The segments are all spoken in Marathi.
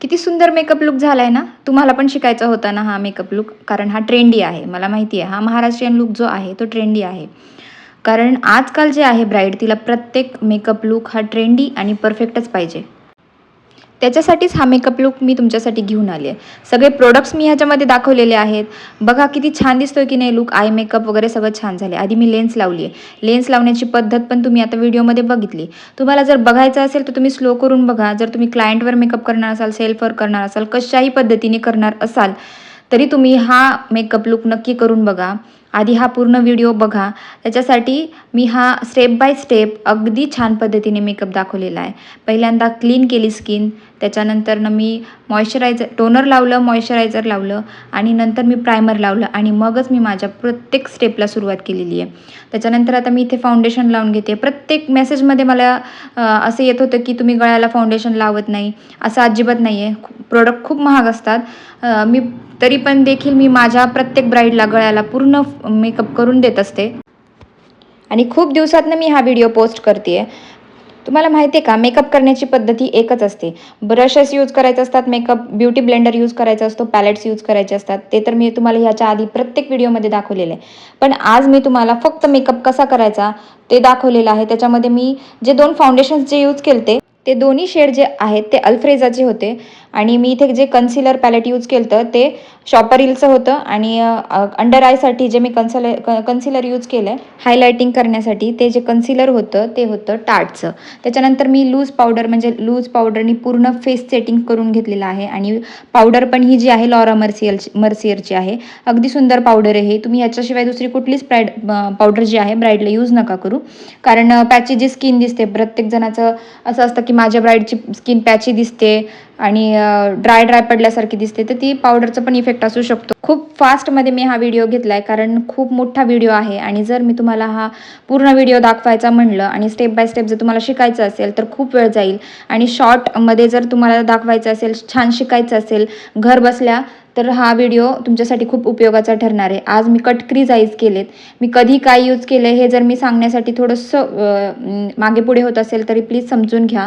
किती सुंदर मेकअप लुक झाला आहे ना? तुम्हाला पण शिकायचा होता ना हा मेकअप लुक कारण हा ट्रेंडी आहे मला माहिती आहे हा महाराष्ट्रीयन लुक जो आहे तो ट्रेंडी आहे. कारण आजकाल जे आहे ब्राईड तिला प्रत्येक मेकअप लुक हा ट्रेंडी आणि परफेक्टच पाहिजे. त्याच्यासाठीच हा मेकअप लुक मी तुमच्यासाठी घेऊन आले आहे सगळे प्रोडक्ट्स मी ह्याच्यामध्ये दाखवलेले आहेत. बघा किती छान दिसतोय की नाही लुक आय मेकअप वगैरे सगळं छान झाले आधी मी लेन्स लावली आहे लेन्स लावण्याची पद्धत पण तुम्ही आता व्हिडिओमध्ये बघितली. तुम्हाला जर बघायचं असेल तर तुम्ही स्लो करून बघा. जर तुम्ही क्लायंटवर मेकअप करणार असाल सेल्फवर करणार असाल कशाही पद्धतीने करणार असाल तरी तुम्ही हा मेकअप लुक नक्की करून बघा. आधी हा पूर्ण व्हिडिओ बघा. त्याच्यासाठी मी हा स्टेप बाय स्टेप अगदी छान पद्धतीने मेकअप दाखवलेला आहे. पहिल्यांदा क्लीन केली स्किन त्याच्यानंतरनं मी मॉइश्चरायझर टोनर लावलं मॉइश्चरायझर लावलं आणि नंतर मी प्रायमर लावलं आणि मगच मी माझ्या प्रत्येक स्टेपला सुरुवात केलेली आहे. त्याच्यानंतर आता मी इथे फाउंडेशन लावून घेते. प्रत्येक मेसेजमध्ये मला असं येत होतं की तुम्ही गळ्याला फाउंडेशन लावत नाही. असं अजिबात नाही आहे प्रोडक्ट खूप महाग असतात. मी तरी पण देखील मी माझ्या प्रत्येक ब्राईडला गळ्याला पूर्ण मेकअप करून देत असते. आणि खूप दिवसातनं मी हा व्हिडिओ पोस्ट करते तुम्हाला माहिती आहे का? मेकअप करण्याची पद्धती एकच असते. ब्रशेस यूज करायचे असतात मेकअप ब्युटी ब्लेंडर यूज करायचा असतो पॅलेट्स यूज करायचे असतात. ते तर मी तुम्हाला ह्याच्या आधी प्रत्येक व्हिडिओमध्ये दाखवलेलं आहे. पण आज मी तुम्हाला फक्त मेकअप कसा करायचा ते दाखवलेलं आहे. त्याच्यामध्ये मी जे दोन फाउंडेशन्स जे यूज केले ते दोन्ही शेड जे आहेत ते अल्फ्रेझाचे होते. आणि मी इथे जे कन्सिलर पॅलेट यूज केलं तर ते शॉपरिलचं होतं आणि अंडर आयसाठी जे मी कन्सिलर कन्सिलर यूज केलं आहे हायलायटिंग करण्यासाठी ते जे कन्सिलर होतं ते होतं टाटचं त्याच्यानंतर मी लूज पावडर म्हणजे लूज पावडरनी पूर्ण फेस सेटिंग करून घेतलेलं आहे आणि पावडर पण ही जी आहे लॉरा मर्सियल मर्सियरची आहे. अगदी सुंदर पावडर आहे तुम्ही याच्याशिवाय दुसरी कुठलीच ब्राईड पावडर जी आहे ब्राईडला यूज नका करू. कारण पॅची जी स्किन दिसते प्रत्येक जणाचं असं असतं की माझ्या ब्राईडची स्किन पॅची दिसते आणि ड्राय ड्राय पडल्यासारखी दिसते तर ती पावडरचा पण इफेक्ट असू शकतो. खूप फास्टमध्ये मी हा व्हिडिओ घेतला आहे कारण खूप मोठा व्हिडिओ आहे. आणि जर मी तुम्हाला हा पूर्ण व्हिडिओ दाखवायचा म्हणलं आणि स्टेप बाय स्टेप जर तुम्हाला शिकायचं असेल तर खूप वेळ जाईल. आणि शॉर्टमध्ये जर तुम्हाला दाखवायचं असेल छान शिकायचं असेल घर बसल्या तर हा व्हिडिओ तुमच्यासाठी खूप उपयोगाचा ठरणार आहे. आज मी कट क्रीज आईज केलेत. मी कधी काय यूज केलं हे जर मी सांगण्यासाठी थोडंसं मागे पुढे होत असेल तरी प्लीज समजून घ्या.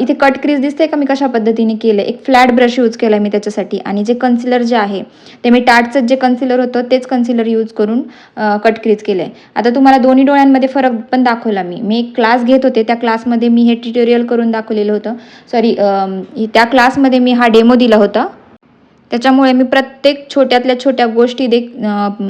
इथे कट क्रीज दिसते का मी कशा पद्धतीने केलं एक फ्लॅट ब्रश यूज केला मी त्याच्यासाठी. आणि जे कन्सिलर जे आहे ते मी डार्टचं जे कन्सिलर होतं तेच कन्सिलर यूज करून कट क्रीज केलं आहे आता तुम्हाला दोन्ही डोळ्यांमध्ये फरक पण दाखवला मी. मी एक क्लास घेत होते त्या क्लासमध्ये मी हे ट्युटोरियल करून दाखवलेलं होतं. सॉरी त्या क्लासमध्ये मी हा डेमो दिला होता. त्याच्यामुळे मी प्रत्येक छोट्यातल्या छोट्या गोष्टी देख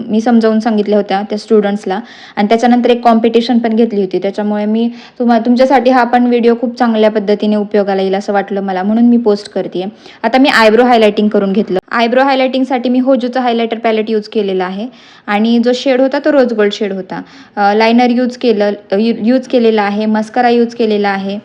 मी समजावून सांगितल्या होत्या त्या स्टुडंट्सला आणि त्याच्यानंतर एक कॉम्पिटिशन पण घेतली होती. त्याच्यामुळे मी तुम्हा तुमच्यासाठी हा पण व्हिडिओ खूप चांगल्या पद्धतीने उपयोगाला येईल असं वाटलं मला. म्हणून मी पोस्ट करते आता मी आयब्रो हायलायटिंग करून घेतलं. आयब्रो हायलायटिंगसाठी मी होजूचा हायलायटर पॅलेट यूज केलेला आहे. आणि जो शेड होता तो रोज गोल्ड शेड होता. लायनर यूज केलं यूज केलेला आहे. मस्करा यूज केलेला आहे.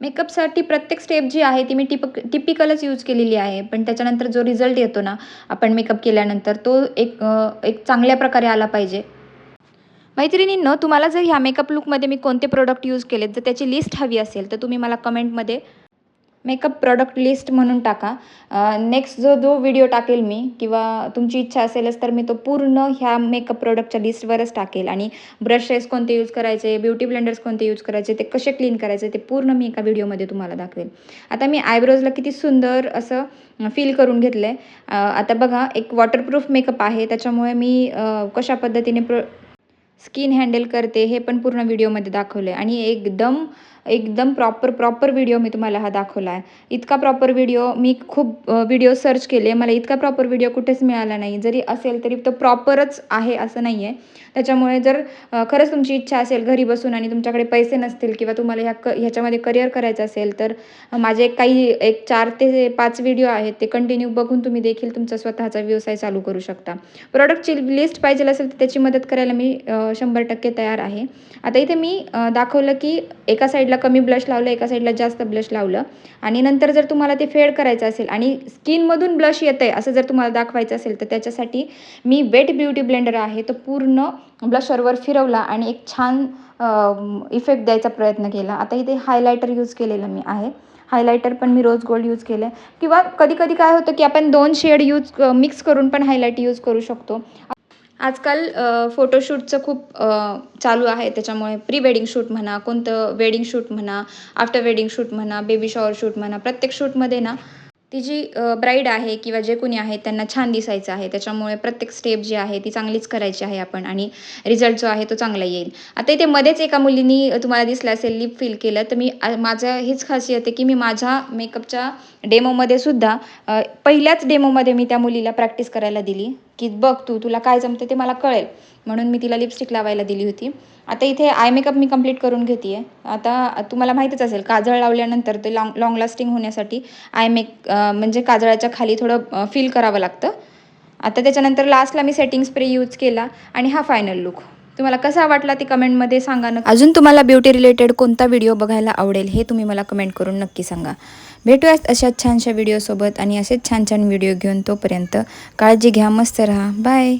मेकअपसाठी प्रत्येक स्टेप जी आहे ती मी टिप टिपिकलच यूज केलेली आहे. पण त्याच्यानंतर जो रिझल्ट येतो ना आपण मेकअप केल्यानंतर तो एक एक चांगल्या प्रकारे आला पाहिजे. मैत्रिणींनं तुम्हाला जर ह्या मेकअप लुकमध्ये मी कोणते प्रोडक्ट यूज केलेत जर त्याची लिस्ट हवी असेल तर तुम्ही मला कमेंटमध्ये मेकअप प्रॉडक्ट लिस्ट म्हणून टाका. नेक्स्ट जो जो व्हिडिओ टाकेल मी किंवा तुमची इच्छा असेलच तर मी तो पूर्ण ह्या मेकअप प्रोडक्टच्या लिस्टवरच टाकेल. आणि ब्रशेस कोणते यूज करायचे ब्युटी ब्लेंडर्स कोणते यूज करायचे ते कसे क्लीन करायचे ते पूर्ण मी एका व्हिडिओमध्ये तुम्हाला दाखवेल. आता मी आयब्रोजला किती सुंदर असं फील करून घेतलं आहे आता बघा एक वॉटरप्रूफ मेकअप आहे. त्याच्यामुळे मी कशा पद्धतीने प्रो स्किन हँडल करते हे पण पूर्ण व्हिडिओमध्ये दाखवलं आहे आणि एकदम एकदम प्रॉपर प्रॉपर व्हिडिओ मी तुम्हाला हा दाखवला आहे इतका प्रॉपर व्हिडिओ मी खूप व्हिडिओ सर्च केले. मला इतका प्रॉपर व्हिडिओ कुठेच मिळाला नाही. जरी असेल तरी तो प्रॉपरच आहे असं नाही आहे त्याच्यामुळे जर खरंच तुमची इच्छा असेल घरी बसून आणि तुमच्याकडे पैसे नसतील किंवा तुम्हाला ह्या क ह्याच्यामध्ये करिअर करायचं असेल तर माझे काही एक चार ते पाच व्हिडिओ आहेत. ते कंटिन्यू बघून तुम्ही देखील तुमचा स्वतःचा व्यवसाय चालू करू शकता. प्रॉडक्टची लिस्ट पाहिजे असेल तर त्याची मदत करायला मी शंभर टक्के तयार आहे. आता इथे मी दाखवलं की एका साईडला कमी ब्लश लावलं एका साईडला जास्त ब्लश लावलं. आणि नंतर जर तुम्हाला ते फेड करायचं असेल आणि स्किनमधून ब्लश येतं आहे असं जर तुम्हाला दाखवायचं असेल तर त्याच्यासाठी मी वेट ब्युटी ब्लेंडर आहे तो पूर्ण ब्लशरवर फिरवला आणि एक छान इफेक्ट द्यायचा प्रयत्न केला. आता इथे हायलायटर यूज केलेलं मी आहे. हायलायटर पण मी रोज गोल्ड यूज केलं किंवा कधी कधी काय होतं की आपण दोन शेड यूज मिक्स करून पण हायलाईट यूज करू शकतो. आजकाल फोटोशूटचं खूप चालू आहे. त्याच्यामुळे प्री वेडिंग शूट म्हणा कोणतं वेडिंग शूट म्हणा आफ्टर वेडिंग शूट म्हणा बेबी शॉवर शूट म्हणा प्रत्येक शूटमध्ये ना ती जी ब्राईड आहे किंवा जे कोणी आहे त्यांना छान दिसायचं आहे. त्याच्यामुळे प्रत्येक स्टेप जी आहे ती चांगलीच करायची आहे आपण आणि रिझल्ट जो आहे तो चांगला येईल. आता इथे मध्येच एका मुलीनी तुम्हाला दिसलं असेल लिप फील केलं तर मी माझं हीच खासियत आहे की मी माझ्या मेकअपच्या डेमोमध्ये सुद्धा पहिल्याच डेमोमध्ये मी त्या मुलीला प्रॅक्टिस करायला दिली. की बघ तू तुला काय जमते ते मला कळेल. म्हणून मी तिला लिपस्टिक लावायला दिली होती. आता इथे आय मेकअप मी कंप्लीट करून घेते आहे आता तुम्हाला माहीतच असेल काजळ लावल्यानंतर ते लॉंग लाँग लास्टिंग होण्यासाठी आय मेक म्हणजे काजळाच्या खाली थोडं फील करावं लागतं. आता त्याच्यानंतर लास्टला मी सेटिंग स्प्रे यूज केला आणि हा फायनल लुक तुम्हाला कसा वाटला ते कमेंटमध्ये सांगा ना अजून तुम्हाला ब्युटी रिलेटेड कोणता व्हिडिओ बघायला आवडेल हे तुम्ही मला कमेंट करून नक्की सांगा. भेटूयात अशाच छानशा व्हिडिओसोबत आणि असेच छान छान व्हिडिओ घेऊन तोपर्यंत काळजी घ्या मस्त राहा. बाय